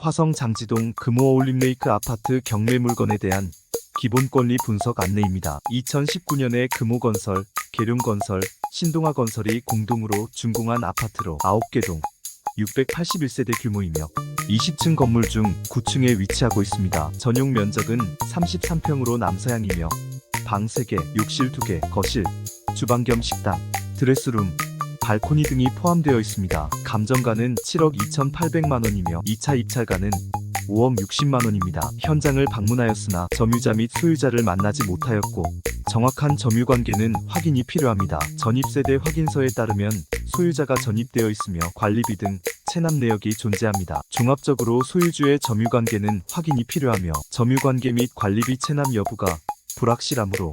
화성 장지동 금호 올림레이크 아파트 경매 물건에 대한 기본 권리 분석 안내입니다. 2019년에 금호건설, 계룡건설, 신동아건설이 공동으로 준공한 아파트로 9개 동 681세대 규모이며 20층 건물 중 9층에 위치하고 있습니다. 전용 면적은 33평으로 남서향이며 방 3개, 욕실 2개, 거실, 주방 겸 식당, 드레스룸, 발코니 등이 포함되어 있습니다. 감정가는 7억 2,800만 원이며 2차 입찰가는 5억 60만 원입니다. 현장을 방문하였으나 점유자 및 소유자를 만나지 못하였고 정확한 점유 관계는 확인이 필요합니다. 전입세대 확인서에 따르면 소유자가 전입되어 있으며 관리비 등 체납 내역이 존재합니다. 종합적으로 소유주의 점유 관계는 확인이 필요하며 점유 관계 및 관리비 체납 여부가 불확실하므로